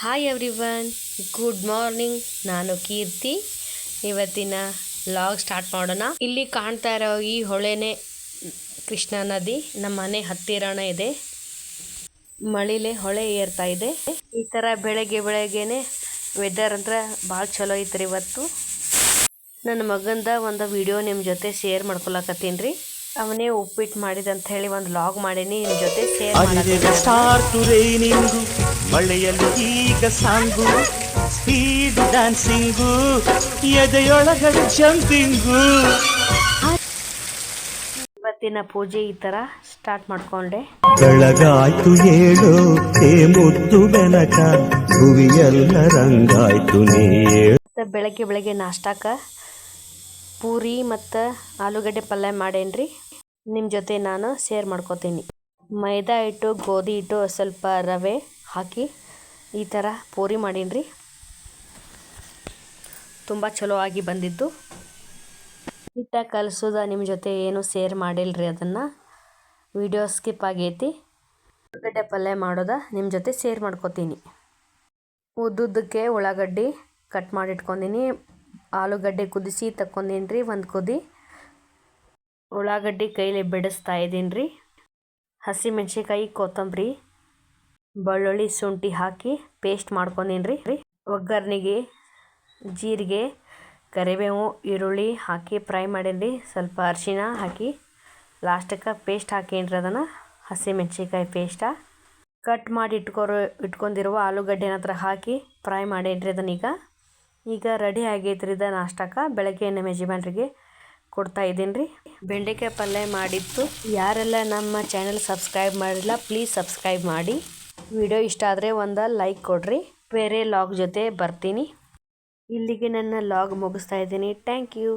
Hi everyone good morning ನಾನು ಕೀರ್ತಿ. ಇವತ್ತಿನ log start ಮಾಡೋಣ. ಇಲ್ಲಿ ಕಾಣ್ತಾ ಇರೋ ಈ ಹೊಳೆನೇ ಕೃಷ್ಣಾ ನದಿ. ನಮ್ಮ ಮನೆ ಹತ್ತಿರನೇ ಇದೆ. ಮಳಿಲೆ ಹೊಳೆ ಏರ್ತಾ ಇದೆ. ಈ ಥರ ಬೆಳಗ್ಗೆ ಬೆಳಗ್ಗೆನೆ ವೆದರ್ ಅಂದ್ರೆ ಭಾಳ ಚಲೋ ಐತ್ರಿ ಇವತ್ತು. ನನ್ನ ಮಗಂದ ಒಂದು ವಿಡಿಯೋ ನಿಮ್ಮ ಜೊತೆ ಶೇರ್ ಮಾಡ್ಕೊಳಕತ್ತೀನಿ ರೀ. ಅವನೇ ಉಪ್ಪಿಟ್ಟು ಮಾಡಿದ ಅಂತ ಹೇಳಿ ಒಂದು ಲಾಗ್ ಮಾಡೀನಿ ನಿಮ್ಮ ಜೊತೆ ಶೇರ್ ರೈನಿಂಗು ಮಳೆಯಲ್ಲಿ ಈಗ ಸಾಂಗು ಸ್ಪೀಡ್ ಡ್ಯಾನ್ಸಿಂಗು ಎದೆಯೊಳಗಡೆ ಜಂಪಿಂಗು ಇವತ್ತಿನ ಪೂಜೆ ಈ ತರ ಸ್ಟಾರ್ಟ್ ಮಾಡ್ಕೊಂಡೆ. ಬೆಳಗಾಯ್ತು ಹೇಳು ಏ ಮುದ್ದು ಬೆನಕ ಭುವಿಯೆಲ್ಲ ರಂಗಾಯ್ತು ನೀ ಮತ್ತು ಬೆಳಗ್ಗೆ ಬೆಳಗ್ಗೆ ನಾಷ್ಟಾಕ ಪೂರಿ ಮತ್ತು ಆಲೂಗಡ್ಡೆ ಪಲ್ಯ ಮಾಡೇನ್ರಿ? ನಿಮ್ಮ ಜೊತೆ ನಾನು ಶೇರ್ ಮಾಡ್ಕೋತೀನಿ. ಮೈದಾ ಹಿಟ್ಟು, ಗೋಧಿ ಹಿಟ್ಟು ಸ್ವಲ್ಪ ರವೆ ಹಾಕಿ ಈ ಥರ ಪೂರಿ ಮಾಡೀನಿ ತುಂಬ ಚಲೋ ಆಗಿ ಬಂದಿದ್ದು. ಹಿಟ್ಟ ಕಲಿಸೋದ ನಿಮ್ಮ ಜೊತೆ ಏನು ಶೇರ್ ಮಾಡಿಲ್ರಿ ಅದನ್ನು. ವಿಡಿಯೋ ಸ್ಕಿಪ್ ಆಗೈತಿ. ಉಳ್ಳಾಗಡ್ಡೆ ಪಲ್ಯ ಮಾಡೋದ ನಿಮ್ಮ ಜೊತೆ ಶೇರ್ ಮಾಡ್ಕೋತೀನಿ. ಉದ್ದುದ್ದಕ್ಕೆ ಉಳ್ಳಾಗಡ್ಡಿ ಕಟ್ ಮಾಡಿಟ್ಕೊಂಡೀನಿ. ಆಲೂಗಡ್ಡೆ ಕುದಿಸಿ ತಕ್ಕೊಂಡೀನಿ ರೀ ಒಂದು ಕುದಿ. ಉಳ್ಳಾಗಡ್ಡಿ ಕೈಲಿ ಬಿಡಿಸ್ತಾ ಇದ್ದೀನಿ ರೀ. ಹಸಿಮೆಣ್ಸಿಕಾಯಿ ಕೊತ್ತಂಬರಿ, ಬೆಳ್ಳುಳ್ಳಿ ಶುಂಠಿ ಹಾಕಿ ಪೇಸ್ಟ್ ಮಾಡ್ಕೊಂಡೀನಿ ರೀ. ಒಗ್ಗರಣೆಗೆ, ಜೀರಿಗೆ, ಕರಿಬೇವು, ಈರುಳ್ಳಿ ಹಾಕಿ ಫ್ರೈ ಮಾಡೀನಿ ರೀ. ಸ್ವಲ್ಪ ಅರಿಶಿನ ಹಾಕಿ ಲಾಸ್ಟಕ್ಕೆ ಪೇಸ್ಟ್ ಹಾಕೀನಿ ರೀ ಅದನ್ನು. ಹಸಿಮೆಣ್ಸಿಕಾಯಿ ಪೇಸ್ಟ ಕಟ್ ಮಾಡಿ ಇಟ್ಕೊರೋ, ಇಟ್ಕೊಂಡಿರುವ ಆಲೂಗಡ್ಡೆನ ಹತ್ರ ಹಾಕಿ ಫ್ರೈ ಮಾಡೇನ್ರಿ ಅದನ್ನೀಗ. ಈಗ ರೆಡಿ ಆಗೈತ್ರಿ ಇದು ನಾಷ್ಟಕ್ಕೆ. ಬೆಳಗ್ಗೆ ನಮ್ಮ ಯಜಮಾನ್ರಿಗೆ ಕೊಡ್ತಾ ಇದ್ದೀನಿ ರೀ. ಬೆಂಡೆಕಾಯಿ ಪಲ್ಯ ಮಾಡಿತ್ತು ಯಾರೆಲ್ಲ ನಮ್ಮ ಚಾನಲ್ ಸಬ್ಸ್ಕ್ರೈಬ್ ಮಾಡಿಲ್ಲ ಪ್ಲೀಸ್ ಸಬ್ಸ್ಕ್ರೈಬ್ ಮಾಡಿ. ವಿಡಿಯೋ ಇಷ್ಟ ಆದರೆ ಒಂದು ಲೈಕ್ ಕೊಡ್ರಿ. ಬೇರೆ ಲಾಗ್ ಜೊತೆ ಬರ್ತೀನಿ. ಇಲ್ಲಿಗೆ ನನ್ನ ಲಾಗ್ ಮುಗಿಸ್ತಾ ಇದ್ದೀನಿ. Thank you